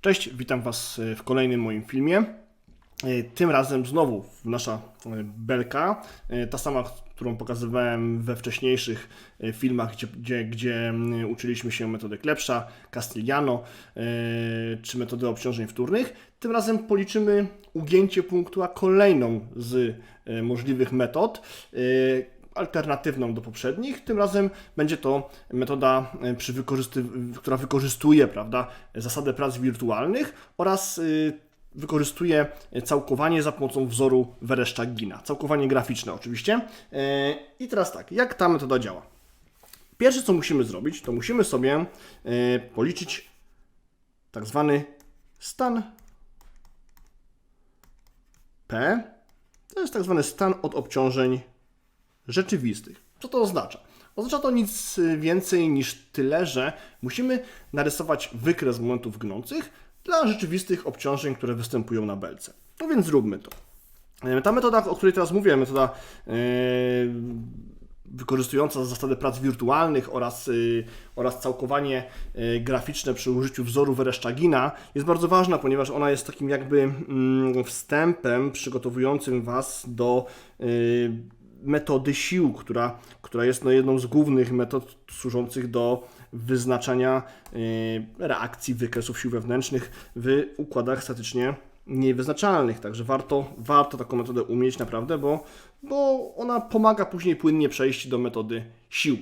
Cześć, witam Was e, w kolejnym moim filmie. E, Tym razem znowu nasza e, belka, ta sama, którą pokazywałem we wcześniejszych filmach, gdzie, gdzie, gdzie mm, uczyliśmy się metody Klepsza, Castigliano czy metody obciążeń wtórnych. Tym razem policzymy ugięcie punktu, a kolejną z możliwych metod. Alternatywną do poprzednich. Tym razem będzie to metoda, e, przy która wykorzystuje prawda, zasadę prac wirtualnych oraz y, wykorzystuje całkowanie za pomocą wzoru Vereszczagina. Całkowanie graficzne oczywiście. E, I teraz tak, jak ta metoda działa? Pierwsze co musimy zrobić, to musimy sobie e, policzyć tak zwany stan P. To jest tak zwany stan od obciążeń rzeczywistych. Co to oznacza? Oznacza to nic więcej niż tyle, że musimy narysować wykres momentów gnących dla rzeczywistych obciążeń, które występują na belce. No więc zróbmy to. E, Ta metoda, o której teraz mówię, metoda e, wykorzystująca zasadę prac wirtualnych oraz, y, oraz całkowanie graficzne przy użyciu wzoru Vereszczagina jest bardzo ważna, ponieważ ona jest takim jakby mm, wstępem przygotowującym Was do metody sił, która, która jest no, jedną z głównych metod służących do wyznaczania y, reakcji wykresów sił wewnętrznych w układach statycznie niewyznaczalnych. Także warto, warto taką metodę umieć naprawdę, bo, bo ona pomaga później płynnie przejść do metody sił.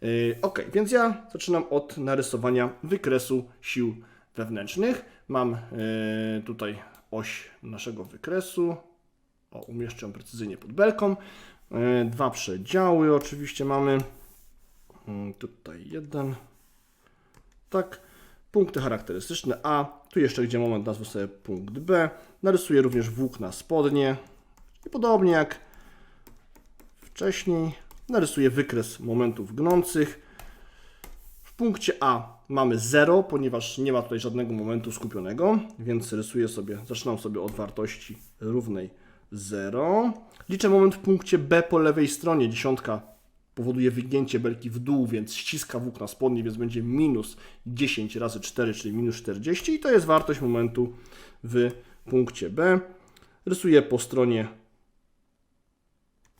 Yy, ok, więc ja zaczynam od narysowania wykresu sił wewnętrznych. Mam yy, tutaj oś naszego wykresu. O, umieszczę precyzyjnie pod belką. Yy, dwa przedziały oczywiście mamy. Yy, tutaj jeden. Tak. Punkty charakterystyczne A. Tu jeszcze gdzie moment nazwę sobie punkt B. Narysuję również włókna spodnie. I podobnie jak wcześniej narysuję wykres momentów gnących. W punkcie A mamy 0, ponieważ nie ma tutaj żadnego momentu skupionego, więc rysuję sobie, zaczynam sobie od wartości równej 0. Liczę moment w punkcie B po lewej stronie. Dziesiątka powoduje wygięcie belki w dół, więc ściska włókna spodnie, więc będzie minus 10 razy 4, czyli minus 40 i to jest wartość momentu w punkcie B. Rysuję po stronie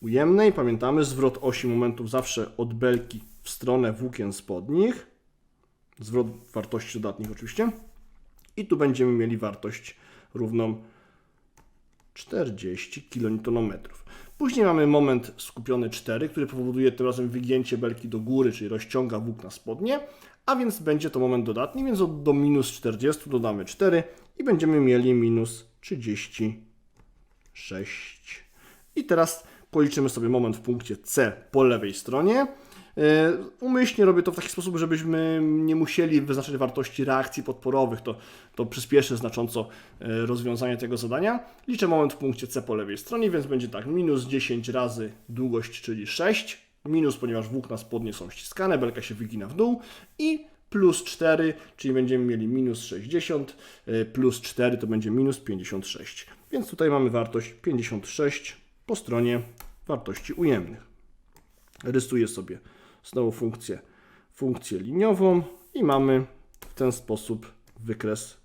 ujemnej. Pamiętamy, zwrot osi momentów zawsze od belki w stronę włókien spodnich. Zwrot wartości dodatnich oczywiście. I tu będziemy mieli wartość równą 40 kN. Później mamy moment skupiony 4, który powoduje tym razem wygięcie belki do góry, czyli rozciąga włókna spodnie, a więc będzie to moment dodatni, więc od do minus 40 dodamy 4 i będziemy mieli minus 36. I teraz policzymy sobie moment w punkcie C po lewej stronie. E, Umyślnie robię to w taki sposób, żebyśmy nie musieli wyznaczać wartości reakcji podporowych. To, to przyspieszy znacząco e, rozwiązanie tego zadania. Liczę moment w punkcie C po lewej stronie, więc będzie tak, minus 10 razy długość, czyli 6. Minus, ponieważ włókna spodnie są ściskane, belka się wygina w dół i plus 4, czyli będziemy mieli minus 60, e, plus 4 to będzie minus 56. Więc tutaj mamy wartość 56 po stronie wartości ujemnych. Rysuję sobie znowu funkcję, funkcję liniową i mamy w ten sposób wykres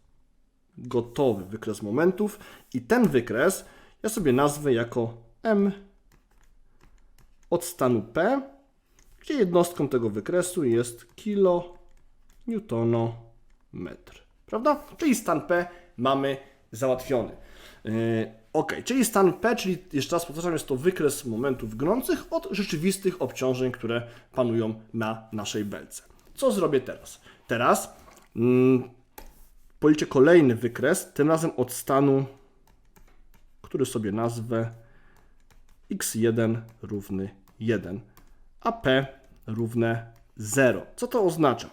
gotowy, wykres momentów i ten wykres ja sobie nazwę jako M od stanu P, gdzie jednostką tego wykresu jest kilonewtonometr. Prawda? Czyli stan P mamy załatwiony. Ok, czyli stan P, czyli jeszcze raz powtarzam, jest to wykres momentów gnących od rzeczywistych obciążeń, które panują na naszej belce. Co zrobię teraz? Teraz mm, policzę kolejny wykres, tym razem od stanu, który sobie nazwę x1 równy 1, a p równe 0. Co to oznacza?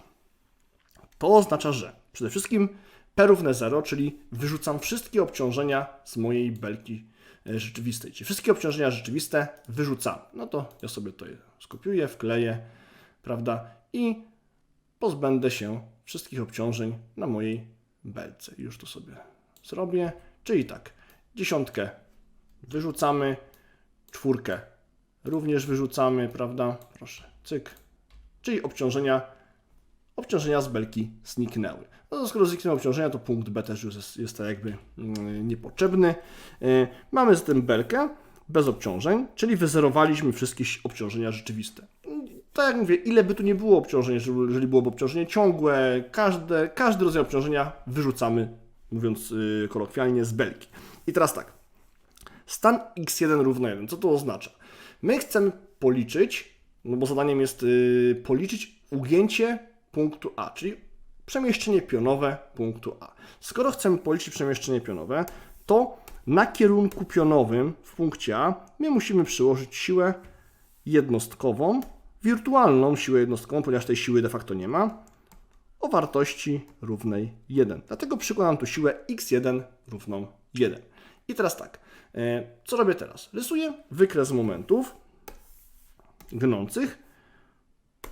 To oznacza, że przede wszystkim P równe 0, czyli wyrzucam wszystkie obciążenia z mojej belki e, rzeczywistej. Czyli wszystkie obciążenia rzeczywiste wyrzucam. No to ja sobie to skopiuję, wkleję, prawda? I pozbędę się wszystkich obciążeń na mojej belce. Już to sobie zrobię. Czyli tak, dziesiątkę wyrzucamy, czwórkę również wyrzucamy, prawda? Proszę, cyk. Czyli obciążenia obciążenia z belki zniknęły. No skoro zniknęły obciążenia, to punkt B też już jest, jest tak jakby mm, niepotrzebny. Yy, mamy zatem belkę bez obciążeń, czyli wyzerowaliśmy wszystkie obciążenia rzeczywiste. Tak jak mówię, ile by tu nie było obciążeń, jeżeli byłoby obciążenie ciągłe, każde, każdy rodzaj obciążenia wyrzucamy, mówiąc yy, kolokwialnie, z belki. I teraz tak, stan x1 równa 1, co to oznacza? My chcemy policzyć, no bo zadaniem jest yy, policzyć ugięcie punktu A, czyli przemieszczenie pionowe punktu A. Skoro chcemy policzyć przemieszczenie pionowe, to na kierunku pionowym w punkcie A my musimy przyłożyć siłę jednostkową, wirtualną siłę jednostkową, ponieważ tej siły de facto nie ma, o wartości równej 1. Dlatego przykładam tu siłę x1 równą 1. I teraz tak, e, co robię teraz? Rysuję wykres momentów gnących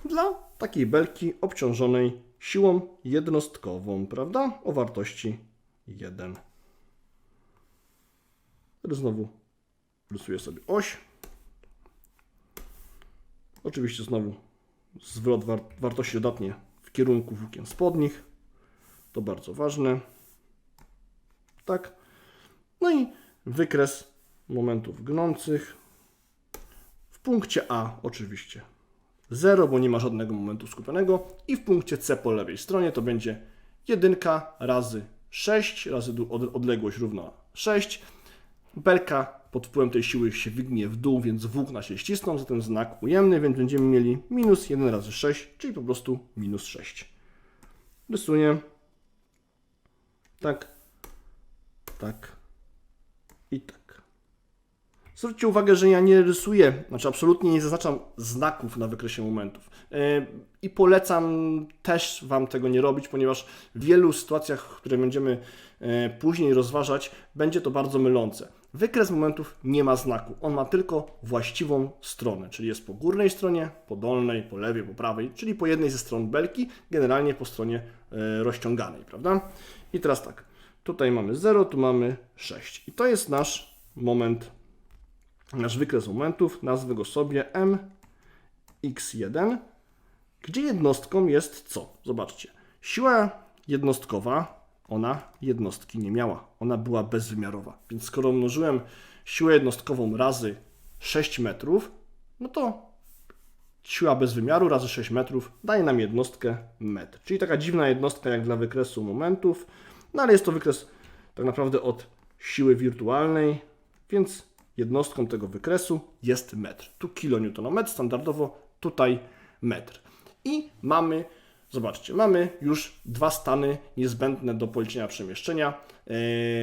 dla takiej belki obciążonej siłą jednostkową, prawda? O wartości 1. Teraz znowu rysuję sobie oś. Oczywiście znowu zwrot war wartości dodatnie w kierunku włókien spodnich. To bardzo ważne. Tak. No i wykres momentów gnących. W punkcie A oczywiście 0, bo nie ma żadnego momentu skupionego. I w punkcie C po lewej stronie to będzie 1 razy 6 razy odległość równa 6. Belka pod wpływem tej siły się wygnie w dół, więc włókna się ścisną, zatem znak ujemny, więc będziemy mieli minus 1 razy 6, czyli po prostu minus 6. Rysuję. Tak. Tak. I tak. Zwróćcie uwagę, że ja nie rysuję, znaczy absolutnie nie zaznaczam znaków na wykresie momentów. Yy, I polecam też Wam tego nie robić, ponieważ w wielu sytuacjach, które będziemy yy, później rozważać, będzie to bardzo mylące. Wykres momentów nie ma znaku, on ma tylko właściwą stronę, czyli jest po górnej stronie, po dolnej, po lewej, po prawej, czyli po jednej ze stron belki, generalnie po stronie yy, rozciąganej, prawda? I teraz tak, tutaj mamy 0, tu mamy 6 i to jest nasz moment nasz wykres momentów, nazwę go sobie mx1, gdzie jednostką jest co? Zobaczcie. Siła jednostkowa, ona jednostki nie miała. Ona była bezwymiarowa. Więc skoro mnożyłem siłę jednostkową razy 6 metrów, no to siła bez wymiaru razy 6 metrów daje nam jednostkę metr. Czyli taka dziwna jednostka jak dla wykresu momentów, no ale jest to wykres tak naprawdę od siły wirtualnej, więc jednostką tego wykresu jest metr. Tu kilonewtonometr standardowo, tutaj metr. I mamy, zobaczcie, mamy już dwa stany niezbędne do policzenia przemieszczenia yy,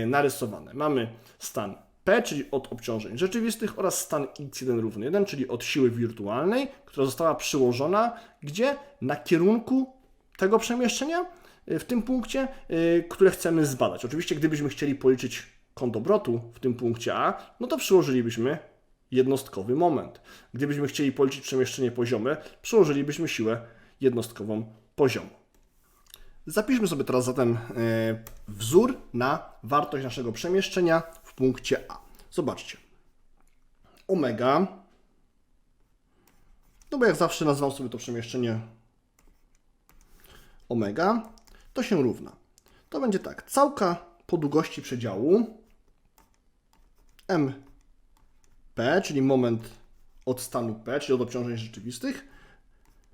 narysowane. Mamy stan P, czyli od obciążeń rzeczywistych oraz stan x1 równy 1, czyli od siły wirtualnej, która została przyłożona, gdzie na kierunku tego przemieszczenia y, w tym punkcie, y, które chcemy zbadać. Oczywiście, gdybyśmy chcieli policzyć kąt obrotu w tym punkcie A, no to przyłożylibyśmy jednostkowy moment. Gdybyśmy chcieli policzyć przemieszczenie poziome, przyłożylibyśmy siłę jednostkową poziomu. Zapiszmy sobie teraz zatem e, wzór na wartość naszego przemieszczenia w punkcie A. Zobaczcie. Omega, no bo jak zawsze nazwam sobie to przemieszczenie omega, to się równa. To będzie tak, całka po długości przedziału MP, czyli moment od stanu P, czyli od obciążeń rzeczywistych,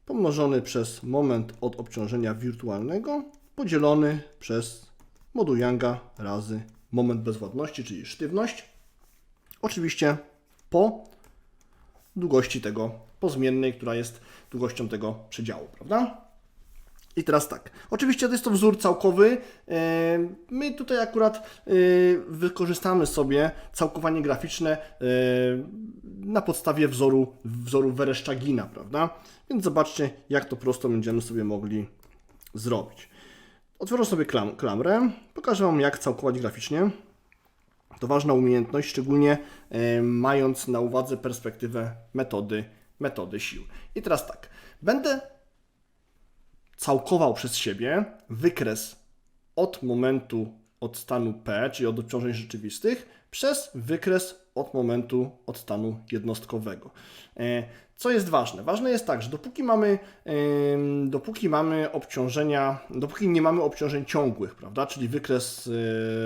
pomnożony przez moment od obciążenia wirtualnego, podzielony przez moduł Younga razy moment bezwładności, czyli sztywność. Oczywiście po długości tego pozmiennej, która jest długością tego przedziału, prawda? I teraz tak. Oczywiście to jest to wzór całkowy. E, My tutaj akurat e, wykorzystamy sobie całkowanie graficzne e, na podstawie wzoru, wzoru Wereszczagina, prawda? Więc zobaczcie, jak to prosto będziemy sobie mogli zrobić. Otworzę sobie klam, klamrę. Pokażę Wam, jak całkować graficznie. To ważna umiejętność, szczególnie mając na uwadze perspektywę metody, metody sił. I teraz tak. Będę całkował przez siebie wykres od momentu, od stanu P, czyli od obciążeń rzeczywistych, przez wykres od momentu od stanu jednostkowego. E, Co jest ważne? Ważne jest tak, że dopóki mamy, dopóki mamy obciążenia, dopóki nie mamy obciążeń ciągłych, prawda, czyli wykres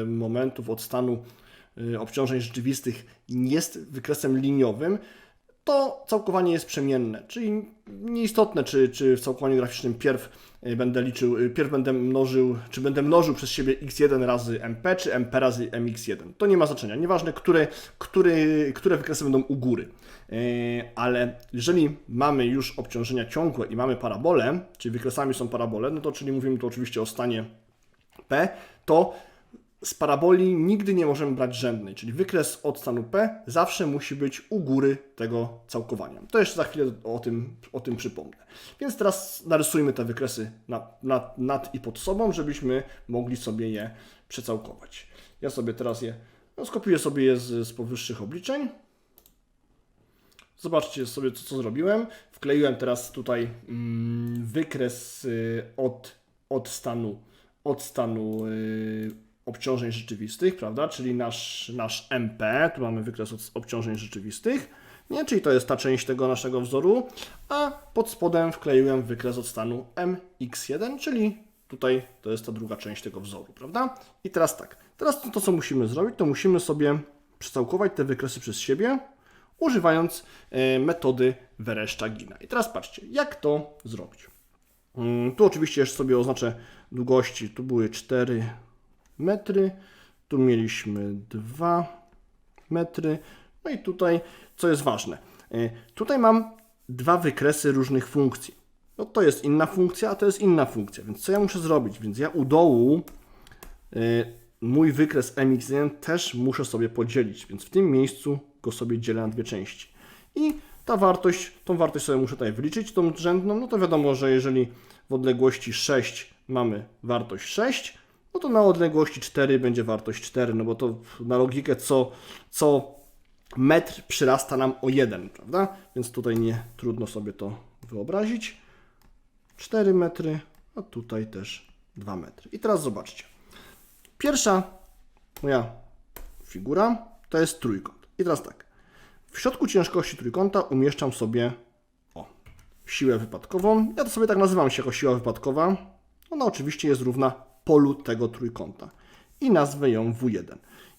e, momentów od stanu e, obciążeń rzeczywistych jest wykresem liniowym, to całkowanie jest przemienne, czyli nieistotne, czy, czy w całkowaniu graficznym pierw y, będę liczył, y, pierw będę mnożył, czy będę mnożył przez siebie x1 razy mp, czy mp razy mx1. To nie ma znaczenia, nieważne, które, które, które wykresy będą u góry. Yy, Ale jeżeli mamy już obciążenia ciągłe i mamy parabolę, czyli wykresami są parabole, no to czyli mówimy tu oczywiście o stanie P, to z paraboli nigdy nie możemy brać rzędnej, czyli wykres od stanu P zawsze musi być u góry tego całkowania. To jeszcze za chwilę o tym, o tym przypomnę. Więc teraz narysujmy te wykresy nad, nad, nad i pod sobą, żebyśmy mogli sobie je przecałkować. Ja sobie teraz je, no skopiuję sobie je z, z powyższych obliczeń. Zobaczcie sobie, co, co zrobiłem. Wkleiłem teraz tutaj mm, wykres y, od, od stanu, od stanu y, obciążeń rzeczywistych, prawda? Czyli nasz, nasz MP, tu mamy wykres od obciążeń rzeczywistych, nie? czyli to jest ta część tego naszego wzoru, a pod spodem wkleiłem wykres od stanu MX1, czyli tutaj to jest ta druga część tego wzoru, prawda? I teraz tak, teraz to, to co musimy zrobić, to musimy sobie przecałkować te wykresy przez siebie, używając e, metody Vereszczagina. I teraz patrzcie, jak to zrobić. Mm, Tu oczywiście jeszcze sobie oznaczę długości. Tu były 4 metry, tu mieliśmy 2 metry. No i tutaj, co jest ważne, e, tutaj mam dwa wykresy różnych funkcji. No to jest inna funkcja, a to jest inna funkcja, więc co ja muszę zrobić? Więc ja u dołu e, mój wykres mx1 też muszę sobie podzielić, więc w tym miejscu go sobie dzielę na dwie części. I ta wartość, tą wartość sobie muszę tutaj wyliczyć, tą rzędną, no to wiadomo, że jeżeli w odległości 6 mamy wartość 6, no to na odległości 4 będzie wartość 4, no bo to na logikę co, co metr przyrasta nam o 1, prawda? Więc tutaj nie trudno sobie to wyobrazić. 4 metry, a tutaj też 2 metry. I teraz zobaczcie. Pierwsza moja figura to jest trójkąt. I teraz tak. W środku ciężkości trójkąta umieszczam sobie o, siłę wypadkową. Ja to sobie tak nazywam się jako siła wypadkowa. Ona oczywiście jest równa polu tego trójkąta. I nazwę ją W1.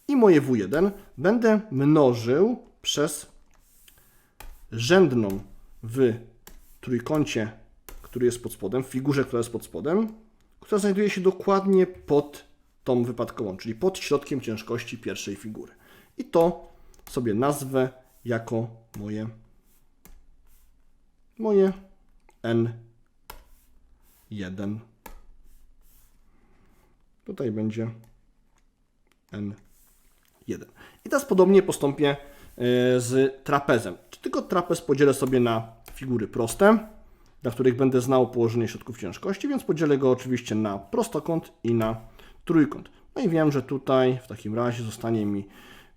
I moje W1 będę mnożył przez rzędną w trójkącie, który jest pod spodem, w figurze, która jest pod spodem, która znajduje się dokładnie pod tą wypadkową, czyli pod środkiem ciężkości pierwszej figury. I to sobie nazwę jako moje moje N1. Tutaj będzie N1. I teraz podobnie postąpię e, z trapezem. Tylko trapez podzielę sobie na figury proste, dla których będę znał położenie środków ciężkości, więc podzielę go oczywiście na prostokąt i na trójkąt. No i wiem, że tutaj w takim razie zostanie mi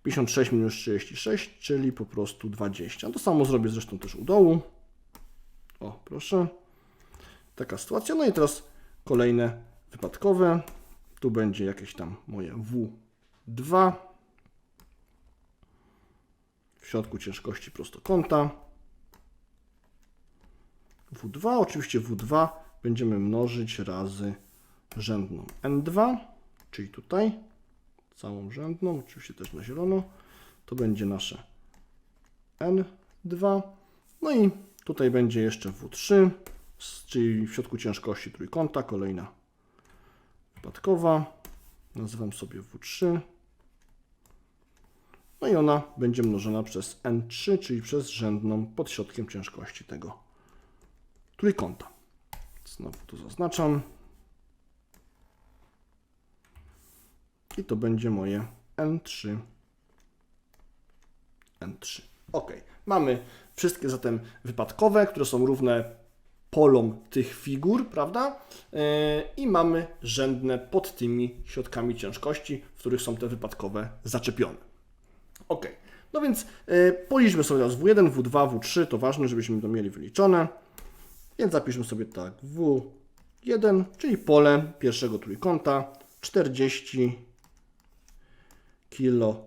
56 minus 36, czyli po prostu 20. To samo zrobię zresztą też u dołu. O, proszę. Taka sytuacja. No i teraz kolejne wypadkowe. Tu będzie jakieś tam moje W2. W środku ciężkości prostokąta. W2, oczywiście W2 będziemy mnożyć razy rzędną N2, czyli tutaj całą rzędną, oczywiście też na zielono. To będzie nasze N2. No i tutaj będzie jeszcze W3, s- czyli w środku ciężkości trójkąta, kolejna wypadkowa. Nazywam sobie W3. No i ona będzie mnożona przez N3, czyli przez rzędną pod środkiem ciężkości tego trójkąta. Znowu tu zaznaczam. I to będzie moje N3. N3. Ok. Mamy wszystkie zatem wypadkowe, które są równe polom tych figur, prawda? Yy, I mamy rzędne pod tymi środkami ciężkości, w których są te wypadkowe zaczepione. Ok. No więc yy, policzmy sobie teraz W1, W2, W3. To ważne, żebyśmy to mieli wyliczone. Więc zapiszmy sobie tak. W1, czyli pole pierwszego trójkąta. 40 kilo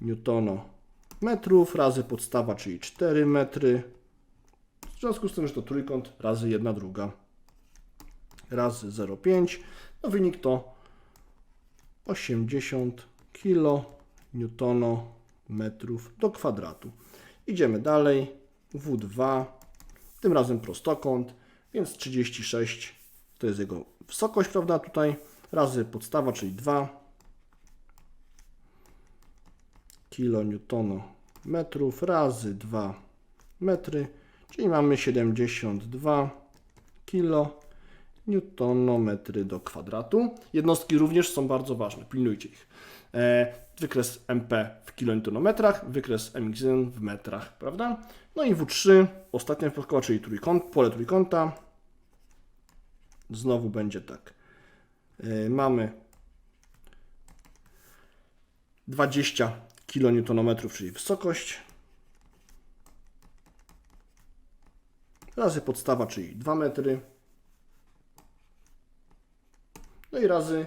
newtonometrów razy podstawa, czyli 4 metry. Związku z tym, że to trójkąt razy 1 druga razy 0,5. No wynik to 80 kNm do kwadratu. Idziemy dalej. W2, tym razem prostokąt, więc 36 to jest jego wysokość, prawda? Tutaj razy podstawa, czyli 2 kNm razy 2 metry, czyli mamy 72 kNm do kwadratu. Jednostki również są bardzo ważne, pilnujcie ich. E, wykres MP w kilonewtonometrach, wykres MX1 w metrach, prawda? No i W3, ostatnia wypadkowa, czyli trójkąt, pole trójkąta. Znowu będzie tak. E, mamy 20 kN, czyli wysokość. Razy podstawa, czyli 2 metry. No i razy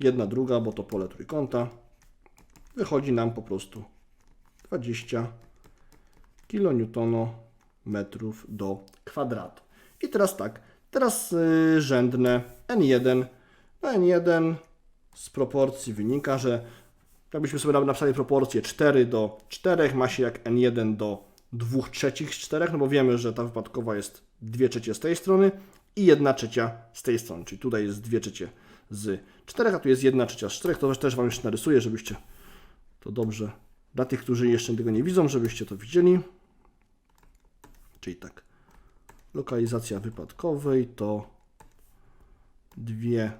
jedna druga, bo to pole trójkąta. Wychodzi nam po prostu 20 kN do kwadratu. I teraz tak, teraz y, rzędne n1. No n1 z proporcji wynika, że jakbyśmy sobie napisali proporcję 4 do 4, ma się jak n1 do 2 trzecich z 4, no bo wiemy, że ta wypadkowa jest 2 trzecie z tej strony i 1 trzecia z tej strony, czyli tutaj jest 2 trzecie z 4, a tu jest 1 trzecia z 4, to też Wam jeszcze narysuję, żebyście to dobrze, dla tych, którzy jeszcze tego nie widzą, żebyście to widzieli. Czyli tak, lokalizacja wypadkowej to 2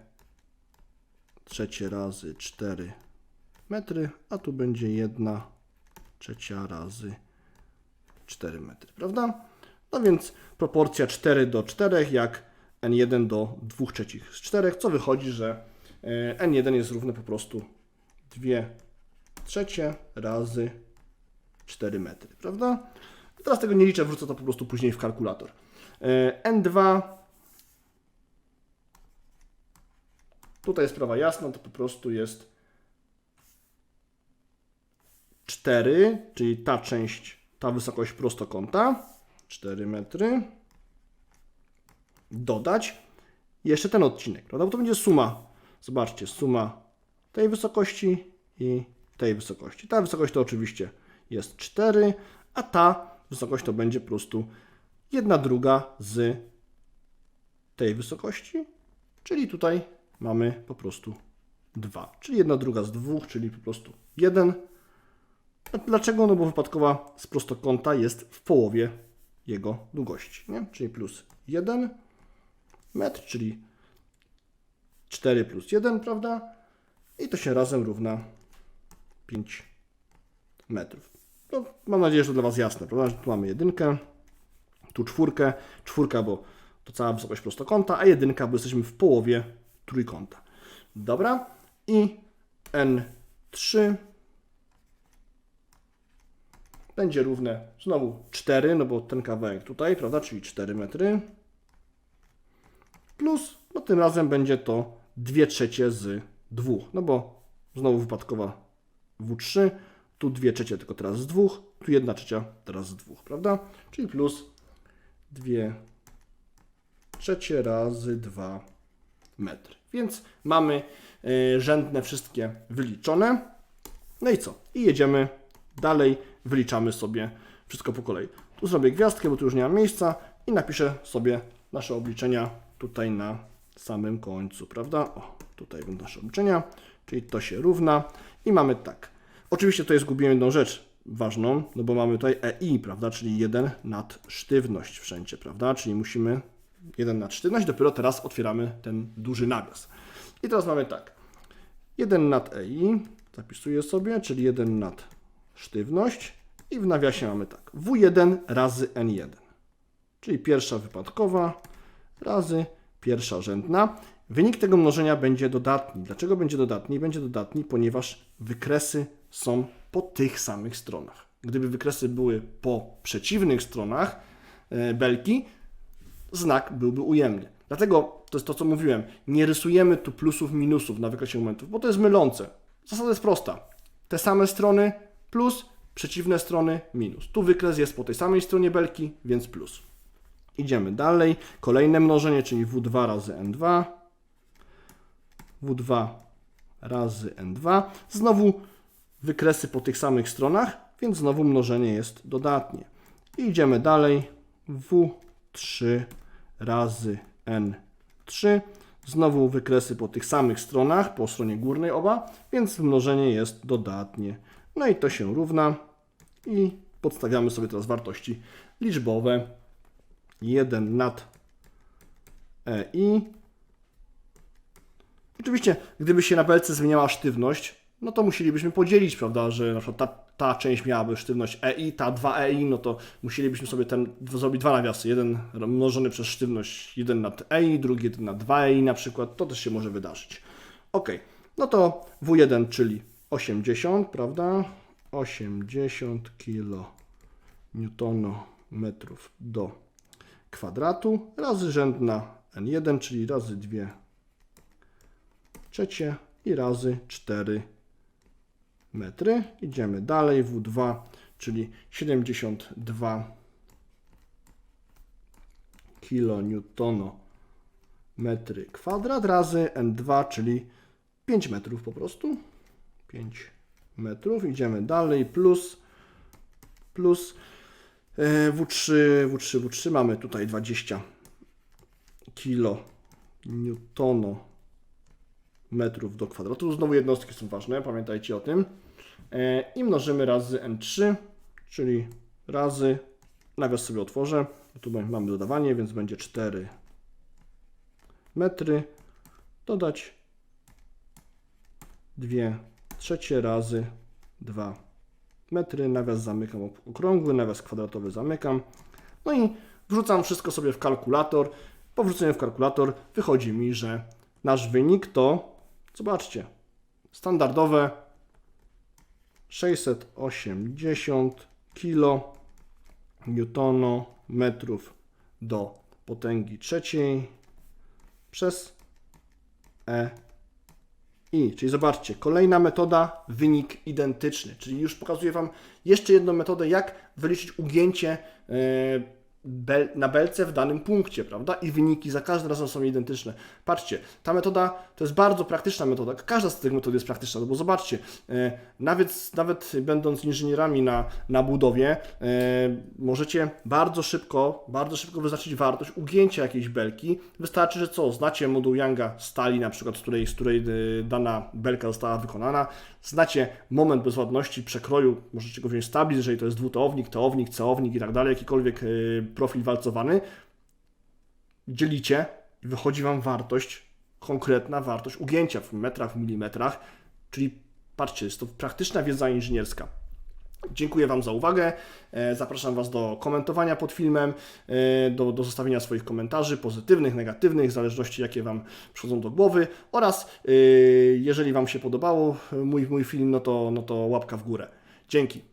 trzecie razy 4 metry, a tu będzie 1 trzecia razy 4 metry, prawda? No więc proporcja 4 do 4, jak n1 do 2 trzecich z 4, co wychodzi, że e, n1 jest równy po prostu 2 trzecie razy 4 metry, prawda? Teraz tego nie liczę, wrzucę to po prostu później w kalkulator. E, N2 Tutaj sprawa jasna, to po prostu jest 4, czyli ta część, ta wysokość prostokąta, 4 metry, dodać jeszcze ten odcinek, prawda? Bo to będzie suma, zobaczcie, suma tej wysokości i tej wysokości. Ta wysokość to oczywiście jest 4, a ta wysokość to będzie po prostu 1 druga z tej wysokości, czyli tutaj mamy po prostu 2, czyli 1 druga z 2, czyli po prostu 1. Dlaczego? No bo wypadkowa z prostokąta jest w połowie jego długości, nie? czyli plus 1 metr, czyli 4 plus 1, prawda? I to się razem równa 5 metrów. No, mam nadzieję, że to dla Was jasne, prawda? Tu mamy jedynkę, tu czwórkę, czwórka, bo to cała wysokość prostokąta, a jedynka, bo jesteśmy w połowie trójkąta. Dobra, i N3 będzie równe znowu 4, no bo ten kawałek tutaj, prawda, czyli 4 metry, plus, no tym razem będzie to 2 trzecie z 2, no bo znowu wypadkowa W3, tu 2 trzecie tylko teraz z 2, tu 1 trzecia teraz z 2, prawda? Czyli plus 2 trzecie razy 2 metry. Więc mamy y, rzędne wszystkie wyliczone. No i co? I jedziemy dalej, wyliczamy sobie wszystko po kolei. Tu zrobię gwiazdkę, bo tu już nie ma miejsca i napiszę sobie nasze obliczenia tutaj na samym końcu, prawda? O, tutaj będą nasze obliczenia, czyli to się równa i mamy tak. Oczywiście tutaj zgubiłem jedną rzecz ważną, no bo mamy tutaj EI, prawda, czyli 1 nad sztywność wszędzie, prawda, czyli musimy 1 nad sztywność, dopiero teraz otwieramy ten duży nawias. I teraz mamy tak, 1 nad EI, zapisuję sobie, czyli 1 nad sztywność i w nawiasie mamy tak, W1 razy N1, czyli pierwsza wypadkowa razy pierwsza rzędna. Wynik tego mnożenia będzie dodatni. Dlaczego będzie dodatni? Będzie dodatni, ponieważ wykresy są po tych samych stronach. Gdyby wykresy były po przeciwnych stronach e, belki, znak byłby ujemny. Dlatego to jest to, co mówiłem. Nie rysujemy tu plusów, minusów na wykresie momentów, bo to jest mylące. Zasada jest prosta. Te same strony, plus przeciwne strony minus. Tu wykres jest po tej samej stronie belki, więc plus. Idziemy dalej. Kolejne mnożenie, czyli W2 razy N2. W2 razy N2. Znowu wykresy po tych samych stronach, więc znowu mnożenie jest dodatnie. I idziemy dalej. W3 razy N3. Znowu wykresy po tych samych stronach, po stronie górnej oba, więc mnożenie jest dodatnie. No i to się równa i podstawiamy sobie teraz wartości liczbowe. 1 nad EI. Oczywiście, gdyby się na belce zmieniała sztywność, no to musielibyśmy podzielić, prawda, że na przykład ta, ta część miałaby sztywność EI, ta 2EI, no to musielibyśmy sobie ten, zrobić dwa nawiasy. Jeden mnożony przez sztywność 1 nad EI, drugi 1 nad 2EI na przykład. To też się może wydarzyć. Ok, no to W1, czyli 80, prawda? 80 kNm do kwadratu razy rzędna n1, czyli razy 2 trzecie i razy 4 metry. Idziemy dalej, W2, czyli 72 kN metry kwadrat razy N2, czyli 5 metrów po prostu. 5 metrów. Idziemy dalej, plus, plus e, W3, W3, W3 mamy tutaj 20 kilo newtono metrów do kwadratu. Znowu jednostki są ważne, pamiętajcie o tym. E, I mnożymy razy n3, czyli razy, nawias sobie otworzę, tu mamy dodawanie, więc będzie 4 metry, dodać 2 trzecie razy 2 metry, nawias zamykam okrągły, nawias kwadratowy zamykam. No i wrzucam wszystko sobie w kalkulator. Po wrzuceniu w kalkulator wychodzi mi, że nasz wynik to, zobaczcie, standardowe 680 kilo newtonometrów do potęgi trzeciej przez E i, czyli zobaczcie, kolejna metoda, wynik identyczny, czyli już pokazuję Wam jeszcze jedną metodę, jak wyliczyć ugięcie e, bel, na belce w danym punkcie, prawda? I wyniki za każdym razem są identyczne. Patrzcie, ta metoda to jest bardzo praktyczna metoda. Każda z tych metod jest praktyczna, no bo zobaczcie, e, nawet, nawet będąc inżynierami na, na budowie, e, możecie bardzo szybko, bardzo szybko wyznaczyć wartość ugięcia jakiejś belki. Wystarczy, że co, znacie moduł Younga stali, na przykład, z której, z której e, dana belka została wykonana, znacie moment bezładności przekroju, możecie go wziąć stabiliz, jeżeli to jest dwutoownik, toownik, ceownik i tak dalej, jakikolwiek e, profil walcowany, dzielicie i wychodzi Wam wartość, konkretna wartość ugięcia w metrach, w milimetrach, czyli patrzcie, jest to praktyczna wiedza inżynierska. Dziękuję Wam za uwagę. E, Zapraszam Was do komentowania pod filmem, e, do, do zostawienia swoich komentarzy, pozytywnych, negatywnych, w zależności jakie Wam przychodzą do głowy. Oraz e, jeżeli Wam się podobało mój, mój film, no to, no to łapka w górę. Dzięki.